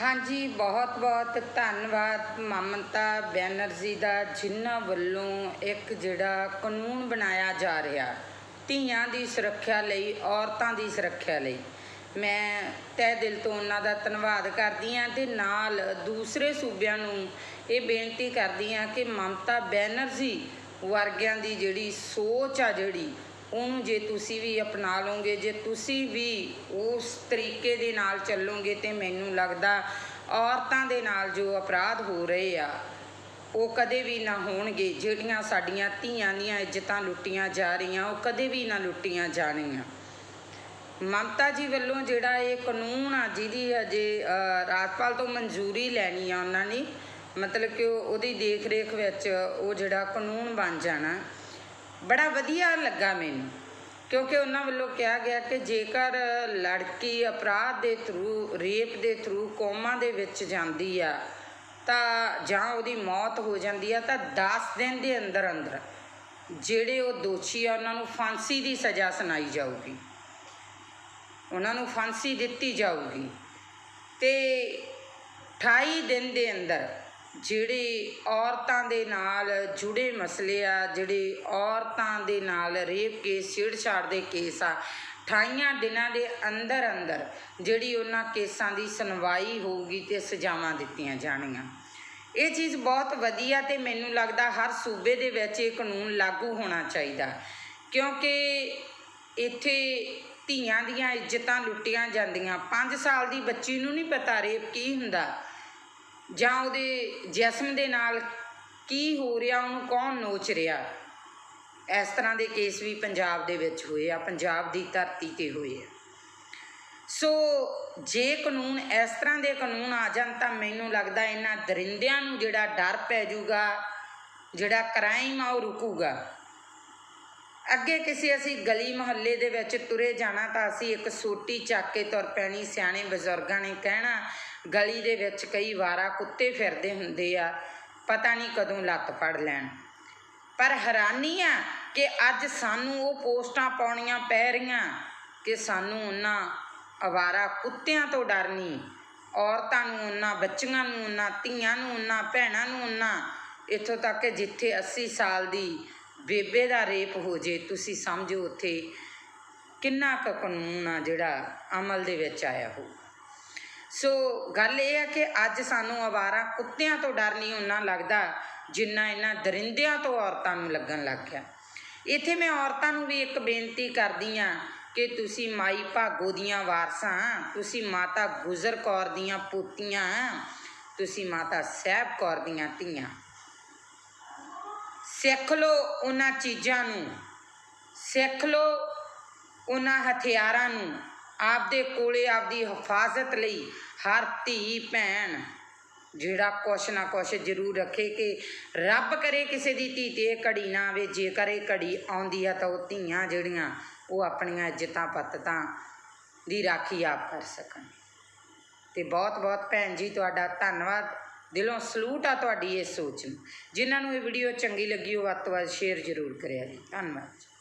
ਹਾਂਜੀ, ਬਹੁਤ ਬਹੁਤ ਧੰਨਵਾਦ ਮਮਤਾ ਬੈਨਰਜੀ ਦਾ, ਜਿਨ੍ਹਾਂ ਵੱਲੋਂ ਇੱਕ ਜਿਹੜਾ ਕਾਨੂੰਨ ਬਣਾਇਆ ਜਾ ਰਿਹਾ, ਧੀਆਂ ਦੀ ਸੁਰੱਖਿਆ ਲਈ, ਔਰਤਾਂ ਦੀ ਸੁਰੱਖਿਆ ਲਈ। ਮੈਂ ਤਹਿ ਦਿਲ ਤੋਂ ਉਹਨਾਂ ਦਾ ਧੰਨਵਾਦ ਕਰਦੀ ਹਾਂ ਤੇ ਨਾਲ ਦੂਸਰੇ ਸੂਬਿਆਂ ਨੂੰ ਇਹ ਬੇਨਤੀ ਕਰਦੀ ਹਾਂ ਕਿ ਮਮਤਾ ਬੈਨਰਜੀ ਵਰਗਿਆਂ ਦੀ ਜਿਹੜੀ ਸੋਚ ਆ ਜਿਹੜੀ ਉਹਨੂੰ ਜੇ ਤੁਸੀਂ ਵੀ ਅਪਣਾ ਲਓਗੇ, ਜੇ ਤੁਸੀਂ ਵੀ ਉਸ ਤਰੀਕੇ ਦੇ ਨਾਲ ਚੱਲੋਗੇ ਤੇ ਮੈਨੂੰ ਲੱਗਦਾ ਔਰਤਾਂ ਦੇ ਨਾਲ ਜੋ ਅਪਰਾਧ ਹੋ ਰਹੇ ਆ, ਉਹ ਕਦੇ ਵੀ ਨਾ ਹੋਣਗੇ। ਜਿਹੜੀਆਂ ਸਾਡੀਆਂ ਧੀਆਂ ਦੀਆਂ ਇੱਜ਼ਤਾਂ ਲੁੱਟੀਆਂ ਜਾ ਰਹੀਆਂ, ਉਹ ਕਦੇ ਵੀ ਨਾ ਲੁੱਟੀਆਂ ਜਾਣਗੀਆਂ। ਮਮਤਾ ਜੀ ਵੱਲੋਂ ਜਿਹੜਾ ਇਹ ਕਾਨੂੰਨ ਆ, ਜਿਹਦੀ ਅਜੇ ਰਾਜਪਾਲ ਤੋਂ ਮਨਜ਼ੂਰੀ ਲੈਣੀ ਆ ਉਹਨਾਂ ਨੇ, ਮਤਲਬ ਕਿ ਉਹਦੀ ਦੇਖ ਰੇਖ ਵਿੱਚ ਉਹ ਜਿਹੜਾ ਕਾਨੂੰਨ ਬਣ ਜਾਣਾ। ਬੜਾ ਵਧੀਆ ਲੱਗਾ ਮੈਨੂੰ, ਕਿਉਂਕਿ ਉਹਨਾਂ ਵੱਲੋਂ ਕਿਹਾ ਗਿਆ ਕਿ ਜੇਕਰ ਲੜਕੀ ਅਪਰਾਧ ਦੇ ਥਰੂ ਰੇਪ ਦੇ ਥਰੂ ਕੋਮਾ ਦੇ ਵਿੱਚ ਜਾਂਦੀ ਆ, ਤਾਂ ਜਾਂ ਉਹਦੀ ਮੌਤ ਹੋ ਜਾਂਦੀ ਆ, ਤਾਂ 10 ਦਿਨ ਦੇ ਅੰਦਰ ਅੰਦਰ ਜਿਹੜੇ ਉਹ ਦੋਸ਼ੀ ਆ, ਉਹਨਾਂ ਨੂੰ ਫਾਂਸੀ ਦੀ ਸਜ਼ਾ ਸੁਣਾਈ ਜਾਊਗੀ। ਉਹਨਾਂ ਨੂੰ ਫਾਂਸੀ ਦਿੱਤੀ ਜਾਊਗੀ। ਤੇ 28 ਦਿਨ ਦੇ ਅੰਦਰ ਜਿਹੜੇ ਔਰਤਾਂ ਦੇ ਨਾਲ ਜੁੜੇ ਮਸਲੇ ਆ, ਜਿਹੜੇ ਔਰਤਾਂ ਦੇ ਨਾਲ ਰੇਪ ਕੇਸ, ਛੇੜਛਾੜ ਦੇ ਕੇਸ ਆ 28 ਦਿਨਾਂ ਦੇ ਅੰਦਰ ਅੰਦਰ ਜਿਹੜੀ ਉਹਨਾਂ ਕੇਸਾਂ ਦੀ ਸੁਣਵਾਈ ਹੋਊਗੀ ਤੇ ਸਜ਼ਾਵਾਂ ਦਿੱਤੀਆਂ ਜਾਣਗੀਆਂ। ਇਹ ਚੀਜ਼ ਬਹੁਤ ਵਧੀਆ ਤੇ ਮੈਨੂੰ ਲੱਗਦਾ ਹਰ ਸੂਬੇ ਦੇ ਵਿੱਚ ਇਹ ਕਾਨੂੰਨ ਲਾਗੂ ਹੋਣਾ ਚਾਹੀਦਾ, ਕਿਉਂਕਿ ਇੱਥੇ ਧੀਆਂ ਦੀਆਂ ਇੱਜ਼ਤਾਂ ਲੁੱਟੀਆਂ ਜਾਂਦੀਆਂ। 5 ਸਾਲ ਦੀ ਬੱਚੀ ਨੂੰ ਨਹੀਂ ਪਤਾ ਰੇਪ ਕੀ ਹੁੰਦਾ। ਜਾਂ ਉਹਦੇ ਜਿਸਮ ਦੇ ਨਾਲ ਕੀ ਹੋ ਰਿਹਾ, ਉਹਨੂੰ ਕੌਣ ਨੋਚ ਰਿਹਾ? ਇਸ ਤਰ੍ਹਾਂ ਦੇ ਕੇਸ ਵੀ ਪੰਜਾਬ ਦੇ ਵਿੱਚ ਹੋਏ ਆ, ਪੰਜਾਬ ਦੀ ਧਰਤੀ ਤੇ ਹੋਏ ਆ। ਸੋ ਜੇ ਕਾਨੂੰਨ, ਇਸ ਤਰ੍ਹਾਂ ਦੇ ਕਾਨੂੰਨ ਆ ਜਾਣ ਤਾਂ ਮੈਨੂੰ ਲੱਗਦਾ ਇਹਨਾਂ ਦਰਿੰਦਿਆਂ ਨੂੰ ਜਿਹੜਾ ਡਰ ਪੈ ਜਾਊਗਾ, ਜਿਹੜਾ ਕ੍ਰਾਈਮ ਆ ਉਹ ਰੁਕੂਗਾ। ਅੱਗੇ ਕਿਸੇ ਅਸੀਂ ਗਲੀ ਮੁਹੱਲੇ ਦੇ ਵਿੱਚ ਤੁਰੇ ਜਾਣਾ ਤਾਂ ਅਸੀਂ ਇੱਕ ਸੋਟੀ ਚੱਕ ਕੇ ਤੁਰ ਪੈਣੀ। ਸਿਆਣੇ ਬਜ਼ੁਰਗਾਂ ਨੇ ਕਹਿਣਾ, ਗਲੀ ਦੇ ਵਿੱਚ ਕਈ ਵਾਰਾ ਕੁੱਤੇ ਫਿਰਦੇ ਹੁੰਦੇ ਆ, ਪਤਾ ਨਹੀਂ ਕਦੋਂ ਲੱਤ ਫੜ ਲੈਣ। ਪਰ ਹੈਰਾਨੀ ਆ ਕਿ ਅੱਜ ਸਾਨੂੰ ਉਹ ਪੋਸਟਾਂ ਪਾਉਣੀਆਂ ਪੈ ਰਹੀਆਂ ਕਿ ਸਾਨੂੰ ਉਹਨਾਂ ਅਵਾਰਾ ਕੁੱਤਿਆਂ ਤੋਂ ਡਰਨੀ ਔਰਤਾਂ ਨੂੰ ਉਹਨਾਂ, ਬੱਚੀਆਂ ਨੂੰ ਉਹਨਾਂ, ਧੀਆਂ ਨੂੰ ਉਹਨਾਂ, ਭੈਣਾਂ ਨੂੰ ਉਹਨਾਂ, ਇੱਥੋਂ ਤੱਕ ਕਿ ਜਿੱਥੇ 80 ਸਾਲ ਦੀ ਬੇਬੇ ਦਾ ਰੇਪ ਹੋ ਜੇ, ਤੁਸੀਂ ਸਮਝੋ ਉੱਥੇ ਕਿੰਨਾ ਕੁ ਕਾਨੂੰਨ ਆ ਜਿਹੜਾ ਅਮਲ ਦੇ ਵਿੱਚ ਆਇਆ ਹੋ ਸੋ ਗੱਲ ਇਹ ਹੈ ਕਿ ਅੱਜ ਸਾਨੂੰ ਅਵਾਰਾ ਕੁੱਤਿਆਂ ਤੋਂ ਡਰ ਨਹੀਂ ਉਹਨਾਂ ਲੱਗਦਾ ਜਿੰਨਾ ਇਹਨਾਂ ਦਰਿੰਦਿਆਂ ਤੋਂ ਔਰਤਾਂ ਨੂੰ ਲੱਗਣ ਲੱਗ ਗਿਆ। ਇੱਥੇ ਮੈਂ ਔਰਤਾਂ ਨੂੰ ਵੀ ਇੱਕ ਬੇਨਤੀ ਕਰਦੀ ਆ ਕਿ ਤੁਸੀਂ ਮਾਈ ਭਾਗੋ ਦੀਆਂ ਵਾਰਸਾਂ, ਤੁਸੀਂ ਮਾਤਾ ਗੁਜਰ ਕੌਰ ਦੀਆਂ ਪੋਤੀਆਂ, ਤੁਸੀਂ ਮਾਤਾ ਸਾਹਿਬ ਕੌਰ ਦੀਆਂ ਧੀਆਂ। ਸਿੱਖ ਲਓ ਉਹਨਾਂ ਚੀਜ਼ਾਂ ਨੂੰ। ਸਿੱਖ ਲਓ ਉਹਨਾਂ ਹਥਿਆਰਾਂ ਨੂੰ। ਆਪਦੇ ਕੋਲੇ ਆਪਦੀ ਹਿਫਾਜ਼ਤ ਲਈ ਹਰ ਧੀ ਭੈਣ, ਜਿਹੜਾ ਕੁਛ ਨਾ ਕੁਛ ਜ਼ਰੂਰ ਰੱਖੇ ਕਿ ਰੱਬ ਕਰੇ ਕਿਸੇ ਦੀ ਧੀ ਤੇ ਇਹ ਘੜੀ ਨਾ ਆਵੇ। ਜੇਕਰ ਇਹ ਘੜੀ ਆਉਂਦੀ ਆ ਤਾਂ ਉਹ ਧੀਆਂ ਜਿਹੜੀਆਂ, ਉਹ ਆਪਣੀਆਂ ਇੱਜ਼ਤਾਂ ਪੱਤਤਾਂ ਦੀ ਰਾਖੀ ਆਪ ਕਰ ਸਕਣ। ਤੇ ਬਹੁਤ ਬਹੁਤ ਭੈਣ ਜੀ, ਤੁਹਾਡਾ ਧੰਨਵਾਦ। ਦਿਲੋਂ ਸਲੂਟ ਆ ਤੁਹਾਡੀ ਇਸ ਸੋਚ ਨੂੰ। ਜਿਨ੍ਹਾਂ ਨੂੰ ਇਹ ਵੀਡੀਓ ਚੰਗੀ ਲੱਗੀ, ਉਹ ਵੱਧ ਤੋਂ ਵੱਧ ਸ਼ੇਅਰ ਜ਼ਰੂਰ ਕਰਿਆ ਜੀ। ਧੰਨਵਾਦ ਜੀ।